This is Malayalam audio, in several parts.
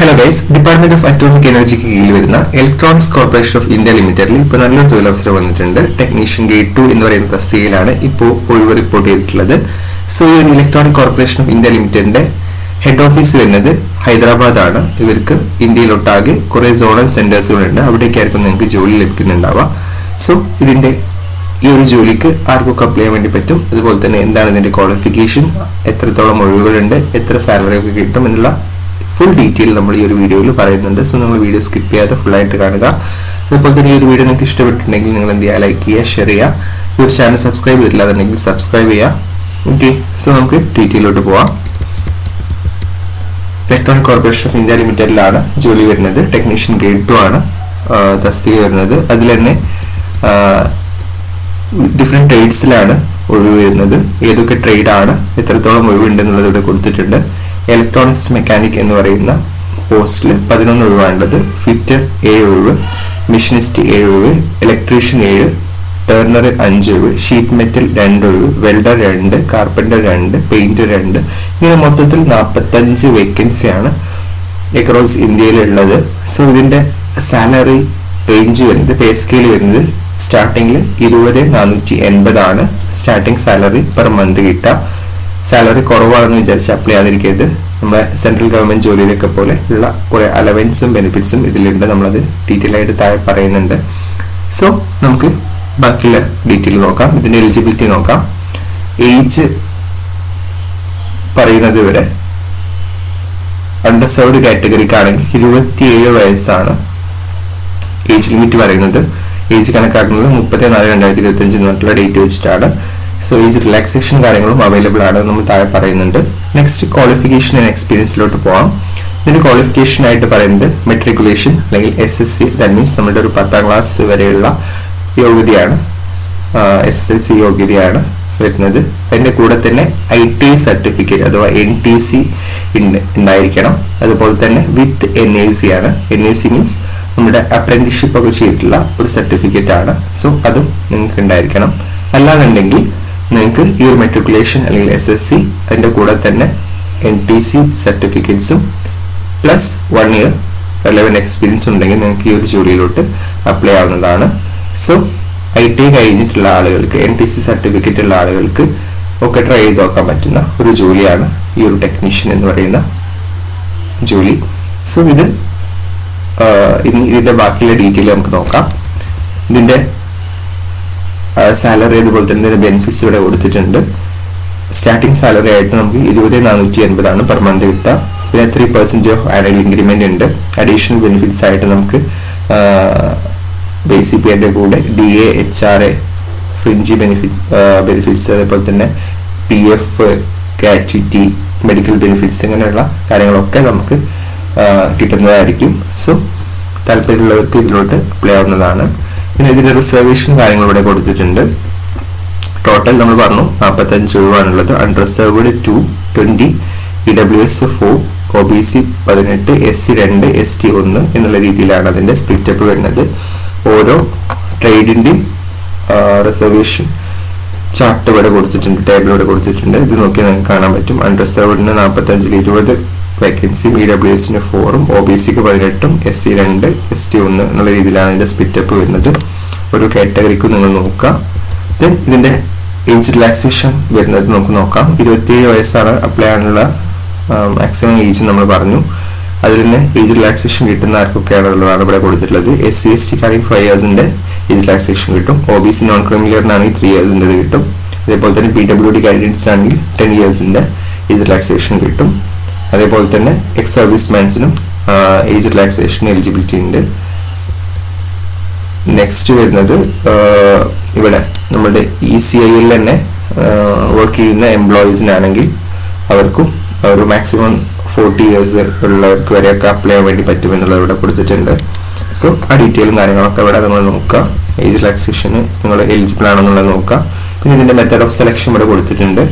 Hello guys department of atomic എനർജിക്ക് കീഴിൽ വരുന്ന ഇലക്ട്രോണിക്സ് കോർപ്പറേഷൻ ഓഫ് ഇന്ത്യ ലിമിറ്റഡിൽ ഇപ്പോൾ നല്ലൊരു തൊഴിലവസരം വന്നിട്ടുണ്ട്. ടെക്നീഷ്യൻ ഗേറ്റ് ടു എന്ന് പറയുന്ന തസ്തികയിലാണ് ഇപ്പോൾ ഒഴിവ് റിപ്പോർട്ട് ചെയ്തിട്ടുള്ളത്. സോ ഈ ഇലക്ട്രോണിക് കോർപ്പറേഷൻ ഓഫ് ഇന്ത്യ ലിമിറ്റഡിന്റെ ഹെഡ് ഓഫീസ് വരുന്നത് ഹൈദരാബാദാണ് ഇവർക്ക് ഇന്ത്യയിലൊട്ടാകെ കുറെ സോണൽ സെന്റേഴ്സുകളുണ്ട് അവിടേക്കായിരിക്കും നിങ്ങൾക്ക് ജോലി ലഭിക്കുന്നുണ്ടാവുക. സോ ഇതിന്റെ ഈ ഒരു ജോലിക്ക് ആർക്കൊക്കെ അപ്ലൈ ചെയ്യാൻ വേണ്ടി പറ്റും? അതുപോലെ തന്നെ എന്താണ് ഇതിന്റെ ക്വാളിഫിക്കേഷൻ എത്രത്തോളം ഒഴിവുകളുണ്ട്? എത്ര സാലറി ഒക്കെ കിട്ടും? എന്നുള്ള ഫുൾ ഡീറ്റെയിൽ നമ്മൾ ഈ ഒരു വീഡിയോയിൽ പറയുന്നുണ്ട്. സോ നിങ്ങൾ വീഡിയോ സ്കിപ്പ് ചെയ്യാതെ ഫുൾ ആയിട്ട് കാണുക. അതുപോലെ തന്നെ ഈ ഒരു വീഡിയോ നിങ്ങൾക്ക് ഇഷ്ടപ്പെട്ടിട്ടുണ്ടെങ്കിൽ നിങ്ങൾ എന്ത് ചെയ്യുക? ലൈക്ക് ചെയ്യുക ഷെയർ ചെയ്യുക. ഈ ഒരു ചാനൽ സബ്സ്ക്രൈബ് ചെയ്തിട്ടില്ല എന്നുണ്ടെങ്കിൽ സബ്സ്ക്രൈബ് ചെയ്യുക. ഓക്കെ സോ നമുക്ക് ഡീറ്റെയിലോട്ട് പോവാം. ഇലക്ട്രോണിക് കോർപ്പറേഷൻ ഓഫ് ഇന്ത്യ ലിമിറ്റഡിലാണ് ജോലി വരുന്നത്. ടെക്നീഷ്യൻ ഗ്രേഡ് ടു ആണ്. തസ്തിക വരുന്നത്. അതിൽ തന്നെ ഡിഫറെന്റ് ട്രേഡ്സിലാണ് ഒഴിവ് വരുന്നത്. ഏതൊക്കെ ട്രേഡ് ആണ്? എത്രത്തോളം ഒഴിവുണ്ടെന്നുള്ളത് ഇവിടെ കൊടുത്തിട്ടുണ്ട്. ഇലക്ട്രോണിക്സ് മെക്കാനിക് എന്ന് പറയുന്ന പോസ്റ്റിൽ പതിനൊന്ന് ഒഴിവാണുള്ളത് ഫിറ്റർ ഏഴ് ഒഴിവ് മെഷീനിസ്റ്റ് ഏഴ് ഒഴിവ് ഇലക്ട്രീഷ്യൻ ഏഴ് ടേർണർ അഞ്ച് ഒഴിവ് ഷീറ്റ് മെറ്റൽ രണ്ട് ഒഴിവ് വെൽഡർ രണ്ട് കാർപ്പന്റർ രണ്ട് പെയിന്റർ രണ്ട്. ഇങ്ങനെ മൊത്തത്തിൽ നാൽപ്പത്തഞ്ച് വേക്കൻസിയാണ് അക്രോസ് ഇന്ത്യയിലുള്ളത്. സോ ഇതിന്റെ സാലറി റേഞ്ച് വരുന്നത് പേ സ്കെയിൽ വരുന്നത് സ്റ്റാർട്ടിങ്ങിൽ ഇരുപത് നാനൂറ്റി എൺപതാണ്. സ്റ്റാർട്ടിംഗ് സാലറി പെർ മന്ത് കിട്ടുക. സാലറി കുറവാണെന്ന് വിചാരിച്ച് അപ്ലൈ ചെയ്യാതിരിക്കരുത്. നമ്മുടെ സെൻട്രൽ ഗവൺമെന്റ് ജോലിയിലൊക്കെ പോലെ ഉള്ള കുറെ അലവൻസും ബെനിഫിറ്റ്സും ഇതിലുണ്ട്. നമ്മളത് ഡീറ്റെയിൽ ആയിട്ട് താഴെ പറയുന്നുണ്ട്. സോ നമുക്ക് ബാക്കിയുള്ള ഡീറ്റെയിൽ നോക്കാം. ഇതിന്റെ എലിജിബിലിറ്റി നോക്കാം. ഏജ് പറയുന്നത് വരെ അണ്ടർസേർഡ് കാറ്റഗറിക്കാണെങ്കിൽ ഇരുപത്തിയേഴ് വയസ്സാണ് ഏജ് ലിമിറ്റ് പറയുന്നത്. ഏജ് കണക്കാക്കുന്നത് മുപ്പത്തി നാല് രണ്ടായിരത്തി ഇരുപത്തി അഞ്ച് എന്നിട്ടുള്ള ഡേറ്റ് വെച്ചിട്ടാണ്. സോ ഈ റിലാക്സേഷൻ കാര്യങ്ങളും അവൈലബിൾ ആണ് നമ്മൾ താഴെ പറയുന്നുണ്ട്. നെക്സ്റ്റ് ക്വാളിഫിക്കേഷൻ ആൻഡ് എക്സ്പീരിയൻസിലോട്ട് പോവാം. ഇതിന്റെ ക്വാളിഫിക്കേഷൻ ആയിട്ട് പറയുന്നത് മെട്രിക്കുലേഷൻ അല്ലെങ്കിൽ S S C that means നമ്മുടെ ഒരു പത്താം ക്ലാസ് വരെയുള്ള യോഗ്യതയാണ്. എസ് എസ് എൽ സി യോഗ്യതയാണ് വരുന്നത്. അതിന്റെ കൂടെ തന്നെ ഐ ടി സർട്ടിഫിക്കറ്റ് അഥവാ എൻ ടി സി ഉണ്ടായിരിക്കണം. അതുപോലെ തന്നെ വിത്ത് എൻ എ സി ആണ്. എൻ എ സി മീൻസ് നമ്മുടെ അപ്രന്റീഷിപ്പ് ഒക്കെ ചെയ്തിട്ടുള്ള ഒരു സർട്ടിഫിക്കറ്റ് ആണ്. സോ അതും നിങ്ങൾക്ക് ഉണ്ടായിരിക്കണം അല്ലാന്നുണ്ടെങ്കിൽ നിങ്ങൾക്ക് ഈ ഒരു മെട്രിക്കുലേഷൻ അല്ലെങ്കിൽ എസ് എസ് സി അതിന്റെ കൂടെ തന്നെ N T C സർട്ടിഫിക്കറ്റ്സും plus one year relevant experience ഉണ്ടെങ്കിൽ നിങ്ങൾക്ക് ഈ ഒരു ജോലിയിലോട്ട് അപ്ലൈ ആവുന്നതാണ്. സോ ഐ ടി കഴിഞ്ഞിട്ടുള്ള ആളുകൾക്ക് എൻ ടി സി സർട്ടിഫിക്കറ്റ് ഉള്ള ആളുകൾക്ക് ഒക്കെ ട്രൈ ചെയ്ത് നോക്കാൻ പറ്റുന്ന ഒരു ജോലിയാണ് ഈ ഒരു ടെക്നീഷ്യൻ എന്ന് പറയുന്ന ജോലി. സോ ഇത് ഇതിന്റെ ബാക്കിയുള്ള ഡീറ്റെയിൽ നമുക്ക് നോക്കാം. ഇതിന്റെ സാലറി അതുപോലെ തന്നെ ബെനിഫിറ്റ്സ് ഇവിടെ കൊടുത്തിട്ടുണ്ട്. സ്റ്റാർട്ടിംഗ് സാലറി ആയിട്ട് നമുക്ക് ഇരുപത് നാനൂറ്റി എൺപതാണ് പെർ മന്ത് കിട്ടുക. പിന്നെ three percent of annual increment ഉണ്ട്. അഡീഷണൽ ബെനിഫിറ്റ്സ് ആയിട്ട് നമുക്ക് ബേസിക് എന്റെ കൂടെ D A H R A fringe benefit benefits അതേപോലെ തന്നെ P F gratuity medical benefits ഇങ്ങനെയുള്ള കാര്യങ്ങളൊക്കെ നമുക്ക് കിട്ടുന്നതായിരിക്കും. സോ താല്പര്യമുള്ളവർക്ക് ഇതിലോട്ട് അപ്ലൈ ആവുന്നതാണ്. പിന്നെ ഇതിന്റെ റിസർവേഷൻ കാര്യങ്ങൾ ഇവിടെ കൊടുത്തിട്ടുണ്ട്. ടോട്ടൽ നമ്മൾ പറഞ്ഞു നാൽപ്പത്തഞ്ച് ഒഴിവാണുള്ളത്. Unreserved two twenty E W S four O B C പതിനെട്ട് എസ് സി രണ്ട് എസ് ടി ഒന്ന് എന്നുള്ള രീതിയിലാണ് അതിന്റെ സ്പ്ലിറ്റപ്പ് വരുന്നത്. ഓരോ ട്രേഡിന്റെയും റിസർവേഷൻ ചാർട്ട് ഇവിടെ കൊടുത്തിട്ടുണ്ട് ടേബിൾ ഇവിടെ കൊടുത്തിട്ടുണ്ട്. ഇത് നോക്കി നിങ്ങൾക്ക് കാണാൻ പറ്റും. അൺറിസർവ്ഡിന് നാൽപ്പത്തഞ്ചിൽ ഇരുപത് വേക്കൻസി ഇ ഡബ്ല്യു എസിന് ഫോറും ഒ ബി സിക്ക് പതിനെട്ടും എസ് സി രണ്ട് എസ് ടി ഒന്ന് എന്നുള്ള രീതിയിലാണ് ഇതിന്റെ സ്പ്ലിറ്റപ്പ് വരുന്നത്. ഒരു കാറ്റഗറിക്ക് നിങ്ങൾ നോക്കുക. ദെൻ ഇതിന്റെ ഏജ് റിലാക്സേഷൻ വരുന്നത് നമുക്ക് നോക്കാം. ഇരുപത്തിയേഴ് വയസ്സാണ് അപ്ലൈ ചെയ്യാനുള്ള മാക്സിമം ഏജ് നമ്മൾ പറഞ്ഞു. അതിൽ തന്നെ ഏജ് റിലാക്സേഷൻ കിട്ടുന്ന ആർക്കൊക്കെയാണുള്ളതാണ് ഇവിടെ കൊടുത്തിട്ടുള്ളത്. എസ് സി എസ് ടി കാര്യം ഫൈവ് ഇയേഴ്സിന്റെ ഏജ് റിലാക്സേഷൻ കിട്ടും. ഒ ബി സി നോൺ ക്രിമിനലിയറിനാണെങ്കിൽ ത്രീ ഇയേഴ്സിന്റെ കിട്ടും. അതേപോലെ തന്നെ പി ഡബ്ല്യു ഡി കാൻഡിഡേറ്റ്സ് ആണെങ്കിൽ ടെൻ ഇയേഴ്സിന്റെ ഏജ് റിലാക്സേഷൻ കിട്ടും. അതേപോലെ തന്നെ എക്സ് സർവീസ് മാൻസിനും ഏജ് റിലാക്സേഷൻ എലിജിബിലിറ്റി ഉണ്ട്. നെക്സ്റ്റ് വരുന്നത് ഇവിടെ നമ്മുടെ ഇ സി ഐയിൽ തന്നെ വർക്ക് ചെയ്യുന്ന എംപ്ലോയീസിനാണെങ്കിൽ അവർക്കും ഒരു മാക്സിമം ഫോർട്ടി ഇയേഴ്സ് ഉള്ളവർക്ക് വരെയൊക്കെ അപ്ലൈ ചെയ്യാൻ വേണ്ടി പറ്റും എന്നുള്ളത് ഇവിടെ കൊടുത്തിട്ടുണ്ട്. സോ ആ ഡീറ്റെയിലും കാര്യങ്ങളൊക്കെ ഇവിടെ നമ്മൾ നോക്കുക ഏജ് റിലാക്സേഷന് നിങ്ങൾ എലിജിബിൾ ആണെന്നുള്ളത് നോക്കുക പിന്നെ ഇതിന്റെ മെത്തേഡ് ഓഫ് സെലക്ഷൻ ഇവിടെ കൊടുത്തിട്ടുണ്ട്.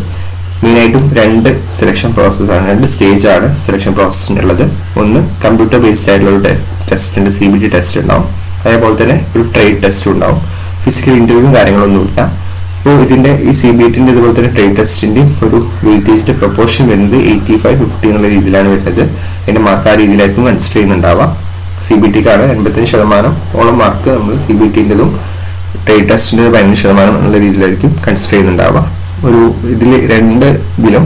മെയിനായിട്ടും രണ്ട് സെലക്ഷൻ പ്രോസസ്സാണ് രണ്ട് സ്റ്റേജ് ആണ് സെലക്ഷൻ പ്രോസസ്സിനുള്ളത് ഒന്ന് കമ്പ്യൂട്ടർ ബേസ്ഡ് ആയിട്ടുള്ള ടെസ്റ്റ് ഉണ്ട് സി ബി ടി ടെസ്റ്റ് ഉണ്ടാവും. അതേപോലെ തന്നെ ഒരു ട്രേഡ് ടെസ്റ്റും ഉണ്ടാവും. ഫിസിക്കൽ ഇന്റർവ്യൂവും കാര്യങ്ങളൊന്നുമില്ല അപ്പോൾ ഇതിന്റെ ഈ സി ബി ടിന്റെ ഇതുപോലെ തന്നെ ട്രേഡ് ടെസ്റ്റിന്റെയും ഒരു വെയിറ്റേജിന്റെ പ്രൊപ്പോർഷൻ വരുന്നത് എയ്റ്റി ഫൈവ് ഫിഫ്റ്റി എന്നുള്ള രീതിയിലാണ് വരുന്നത്. അതിന്റെ മാർക്ക് ആ രീതിയിലായിരിക്കും കൺസിഡർ ചെയ്യുന്നുണ്ടാവാം സി ബി ടിക്കാണ് എൺപത്തഞ്ച് ശതമാനം ഓളം മാർക്ക് നമ്മൾ സി ബി ടിന്റെതും ട്രേഡ് ടെസ്റ്റിന്റെ പതിനഞ്ച് ശതമാനം എന്നുള്ള രീതിയിലായിരിക്കും കൺസിഡർ ചെയ്യുന്നുണ്ടാവുക ഒരു ഇതിൽ രണ്ട് ഇതിലും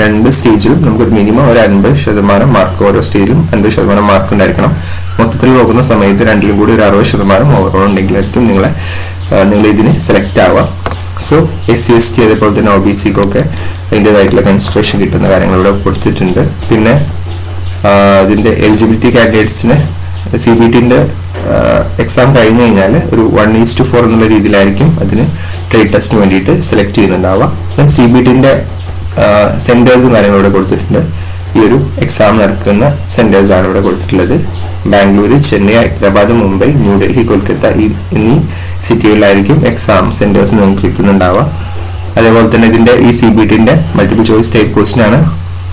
രണ്ട് സ്റ്റേജിലും നമുക്കൊരു മിനിമം ഒരു അൻപത് ശതമാനം മാർക്ക് ഓരോ സ്റ്റേജിലും അൻപത് ശതമാനം മാർക്ക് ഉണ്ടായിരിക്കണം. മൊത്തത്തിൽ നോക്കുന്ന സമയത്ത് രണ്ടിലും കൂടി ഒരു അറുപത് ശതമാനം ഓവറോൾ ഉണ്ടെങ്കിലായിരിക്കും നിങ്ങളെ നിങ്ങൾ ഇതിന് സെലക്ട് ആവുക. So S C S T അതേപോലെ തന്നെ ഒ ബി സിക്കൊക്കെ അതിന്റെതായിട്ടുള്ള കൺസിഡറേഷൻ കിട്ടുന്ന കാര്യങ്ങൾ ഇവിടെ കൊടുത്തിട്ടുണ്ട്. പിന്നെ അതിന്റെ എലിജിബിലിറ്റി കാൻഡിഡേറ്റ്സിന് സി ബി ടിന്റെ എക്സാം കഴിഞ്ഞു കഴിഞ്ഞാൽ ഒരു വൺ ഈസ് ടു ഫോർ എന്നുള്ള രീതിയിലായിരിക്കും അതിന് ട്രേഡ് ടെസ്റ്റിന് വേണ്ടിയിട്ട് സെലക്ട് ചെയ്യുന്നുണ്ടാവുക. സി ബി ടിന്റെ സെന്റേഴ്സും കാര്യങ്ങളും ഇവിടെ കൊടുത്തിട്ടുണ്ട്. ഈ ഒരു എക്സാം നടക്കുന്ന സെന്റേഴ്സ് ആണ് ഇവിടെ കൊടുത്തിട്ടുള്ളത്. ബാംഗ്ലൂർ ചെന്നൈ ഹൈദരാബാദ് മുംബൈ ന്യൂഡൽഹി കൊൽക്കത്ത എന്നീ സിറ്റികളിലായിരിക്കും എക്സാം സെന്റേഴ്സ് നിങ്ങൾക്ക് കിട്ടുന്നുണ്ടാവുക. അതേപോലെ തന്നെ ഇതിന്റെ ഈ സി ബി ടിന്റെ മൾട്ടിപ്പിൾ ചോയ്സ് ടൈപ്പ് ക്വസ്റ്റ്യൻ ആണ്.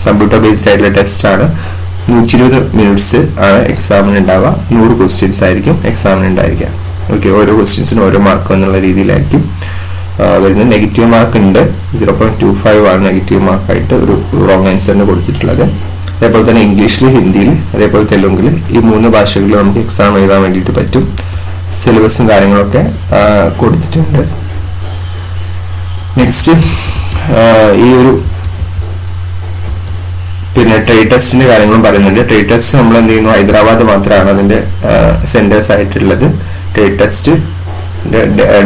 കമ്പ്യൂട്ടർ ബേസ്ഡ് ആയിട്ടുള്ള ടെസ്റ്റ് ആണ്. നൂറ്റി ഇരുപത് മിനിറ്റ്സ് ആണ് എക്സാമിന് ഉണ്ടാവുക. നൂറ് ക്വസ്റ്റ്യൻസ് ആയിരിക്കും എക്സാമിന് ഉണ്ടായിരിക്കുക. ഓക്കെ ഓരോ ക്വസ്റ്റ്യൻസിനും ഓരോ മാർക്ക് എന്നുള്ള രീതിയിലായിരിക്കും. വരുന്നത് നെഗറ്റീവ് മാർക്ക് ഉണ്ട്. സീറോ പോയിന്റ് ടു ഫൈവ് ആണ് നെഗറ്റീവ് മാർക്കായിട്ട് ഒരു റോങ് ആൻസറിന് കൊടുത്തിട്ടുള്ളത്. അതേപോലെ തന്നെ ഇംഗ്ലീഷിൽ ഹിന്ദിയിൽ അതേപോലെ തെലുങ്കിൽ ഈ മൂന്ന് ഭാഷകളിൽ നമുക്ക് എക്സാം എഴുതാൻ വേണ്ടിയിട്ട് പറ്റും. സിലബസും കാര്യങ്ങളൊക്കെ കൊടുത്തിട്ടുണ്ട്. നെക്സ്റ്റ് ഈ ഒരു പിന്നെ ട്രേഡ് ടെസ്റ്റിന്റെ കാര്യങ്ങളും പറയുന്നുണ്ട്. ട്രേഡ് ടെസ്റ്റ് നമ്മൾ എന്ത് ചെയ്യുന്നു? ഹൈദരാബാദ് മാത്രമാണ് അതിന്റെ സെന്റേഴ്സ് ആയിട്ടുള്ളത്. ട്രേഡ് ടെസ്റ്റ്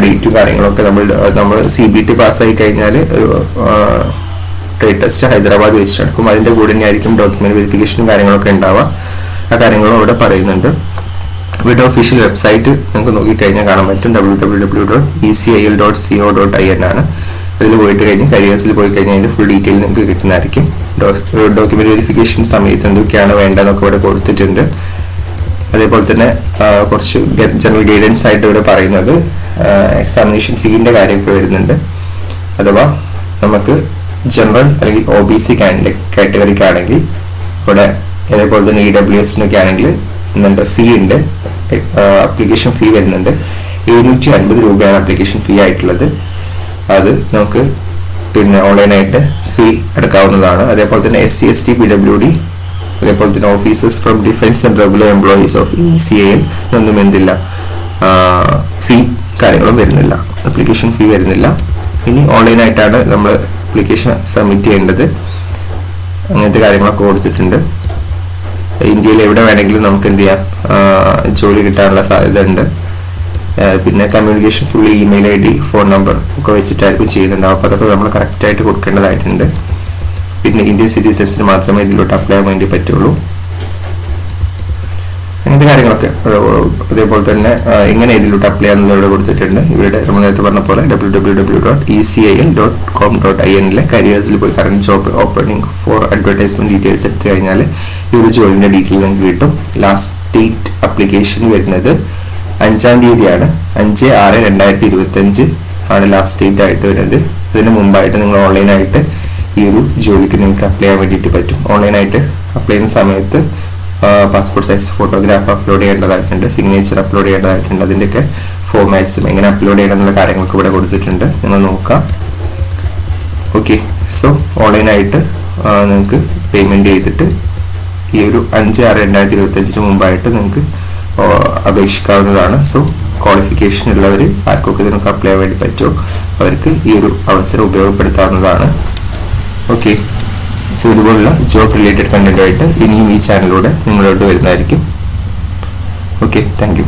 ഡേറ്റും കാര്യങ്ങളൊക്കെ നമ്മൾ നമ്മൾ സി ബി ടി പാസ്സായി കഴിഞ്ഞാൽ ഒരു ട്രേഡ് ടെസ്റ്റ് ഹൈദരാബാദ് വെച്ച് നടക്കും. അതിന്റെ കൂടെ തന്നെയായിരിക്കും ഡോക്യുമെന്റ് വെരിഫിക്കേഷനും കാര്യങ്ങളൊക്കെ ഉണ്ടാവുക. ആ കാര്യങ്ങളും അവിടെ പറയുന്നുണ്ട്. ഇവരുടെ ഒഫീഷ്യൽ വെബ്സൈറ്റ് നിങ്ങൾക്ക് നോക്കിക്കഴിഞ്ഞാൽ കാണാൻ പറ്റും. W W W dot E C I L dot C O dot I N ആണ്. അതിൽ പോയിട്ട് കഴിഞ്ഞ് കരിയേഴ്സിൽ പോയി കഴിഞ്ഞാൽ അതിന്റെ ഫുൾ ഡീറ്റെയിൽ നിങ്ങൾക്ക് കിട്ടുന്നതായിരിക്കും. ഡോക്യുമെന്റ് വെരിഫിക്കേഷൻ സമയത്ത് എന്തൊക്കെയാണ് വേണ്ടതെന്നൊക്കെ ഇവിടെ കൊടുത്തിട്ടുണ്ട്. അതേപോലെ തന്നെ കുറച്ച് ജനറൽ ഗൈഡൻസ് ആയിട്ട് ഇവിടെ പറയുന്നത് എക്സാമിനേഷൻ ഫീന്റെ കാര്യമൊക്കെ വരുന്നുണ്ട്. അഥവാ നമുക്ക് ജനറൽ അല്ലെങ്കിൽ ഒ ബി സി കാറ്റഗറിക്ക് ആണെങ്കിൽ ഇവിടെ അതേപോലെ തന്നെ ഇ ഡബ്ല്യു എസിനൊക്കെ ആണെങ്കിൽ നമ്മുടെ ഫീ ഉണ്ട്. അപ്ലിക്കേഷൻ ഫീ വരുന്നുണ്ട്. എഴുന്നൂറ്റി അൻപത് രൂപയാണ് അപ്ലിക്കേഷൻ ഫീ ആയിട്ടുള്ളത്. അത് നമുക്ക് പിന്നെ ഓൺലൈനായിട്ട് ഫീ അടക്കാവുന്നതാണ് അതേപോലെ തന്നെ S C S T P W D അതേപോലെ officers from defence and regular employees of E C എയിൽ ഒന്നും എന്തില്ല. ഫീ കാര്യങ്ങളും വരുന്നില്ല. അപ്ലിക്കേഷൻ ഫീ വരുന്നില്ല. ഇനി ഓൺലൈൻ ഓൺലൈനായിട്ടാണ് നമ്മൾ അപ്ലിക്കേഷൻ സബ്മിറ്റ് ചെയ്യേണ്ടത്. അങ്ങനത്തെ കാര്യങ്ങളൊക്കെ കൊടുത്തിട്ടുണ്ട്. ഇന്ത്യയിൽ എവിടെ വേണമെങ്കിലും നമുക്ക് എന്ത് ചെയ്യാം? ജോലി കിട്ടാനുള്ള സാധ്യത ഉണ്ട് പിന്നെ communication fully email I D phone number ഒക്കെ വെച്ചിട്ടായിരിക്കും ചെയ്യുന്നുണ്ടാവും അപ്പോൾ അതൊക്കെ നമ്മൾ കറക്റ്റായിട്ട് കൊടുക്കേണ്ടതായിട്ടുണ്ട്. പിന്നെ ഇന്ത്യൻ സിറ്റിസൺസിന് മാത്രമേ ഇതിലോട്ട് അപ്ലൈ ചെയ്യാൻ വേണ്ടി പറ്റുള്ളൂ. അങ്ങനത്തെ കാര്യങ്ങളൊക്കെ അതേപോലെ തന്നെ എങ്ങനെ ഇതിലോട്ട് അപ്ലൈ ചെയ്യാമെന്നുള്ള ഇവിടെ കൊടുത്തിട്ടുണ്ട്. ഇവിടെ നമ്മൾ നേരത്തെ പറഞ്ഞ പോലെ W W W dot E C I L dot com dot I എന്നിലെ കരിയേഴ്സിൽ പോയി current job opening for advertisement details എടുത്തു കഴിഞ്ഞാൽ ഈ ഒരു ജോലിന്റെ ഡീറ്റെയിൽ നിങ്ങൾക്ക് കിട്ടും. ലാസ്റ്റ് ഡേറ്റ് അപ്ലിക്കേഷൻ വരുന്നത് അഞ്ചാം തീയതിയാണ്. അഞ്ച് ആറ് രണ്ടായിരത്തി ഇരുപത്തി അഞ്ച് ആണ് ലാസ്റ്റ് ഡേറ്റ് ആയിട്ട് വരുന്നത്. അതിന് മുമ്പായിട്ട് നിങ്ങൾ ഓൺലൈനായിട്ട് ഈ ഒരു ജോലിക്ക് നിങ്ങൾക്ക് അപ്ലൈ ചെയ്യാൻ വേണ്ടിയിട്ട് പറ്റും. ഓൺലൈനായിട്ട് അപ്ലൈ ചെയ്യുന്ന സമയത്ത് പാസ്പോർട്ട് സൈസ് ഫോട്ടോഗ്രാഫ് അപ്ലോഡ് ചെയ്യേണ്ടതായിട്ടുണ്ട് സിഗ്നേച്ചർ അപ്ലോഡ് ചെയ്യേണ്ടതായിട്ടുണ്ട്. അതിന്റെയൊക്കെ ഫോമാറ്റ്സും എങ്ങനെ അപ്ലോഡ് ചെയ്യണം എന്നുള്ള കാര്യങ്ങളൊക്കെ ഇവിടെ കൊടുത്തിട്ടുണ്ട്. നിങ്ങൾ നോക്കാം. ഓക്കെ സോ ഓൺലൈനായിട്ട് നിങ്ങൾക്ക് പേയ്മെന്റ് ചെയ്തിട്ട് ഈ ഒരു അഞ്ച് ആറ് രണ്ടായിരത്തി ഇരുപത്തി അഞ്ചിന് മുമ്പായിട്ട് നിങ്ങൾക്ക് അപേക്ഷിക്കാവുന്നതാണ്. സോ ക്വാളിഫിക്കേഷൻ ഉള്ളവർ ആർക്കൊക്കെ ഇതിനൊക്കെ അപ്ലൈ ചെയ്യാൻ വേണ്ടി പറ്റുമോ? അവർക്ക് ഈ ഒരു അവസരം ഉപയോഗപ്പെടുത്താവുന്നതാണ്. ഓക്കെ സോ ഇതുപോലുള്ള ജോബ് റിലേറ്റഡ് കണ്ടന്റുമായിട്ട് ഇനിയും ഈ ചാനലിലൂടെ നിങ്ങളോട്ട് വരുന്നതായിരിക്കും. Okay thank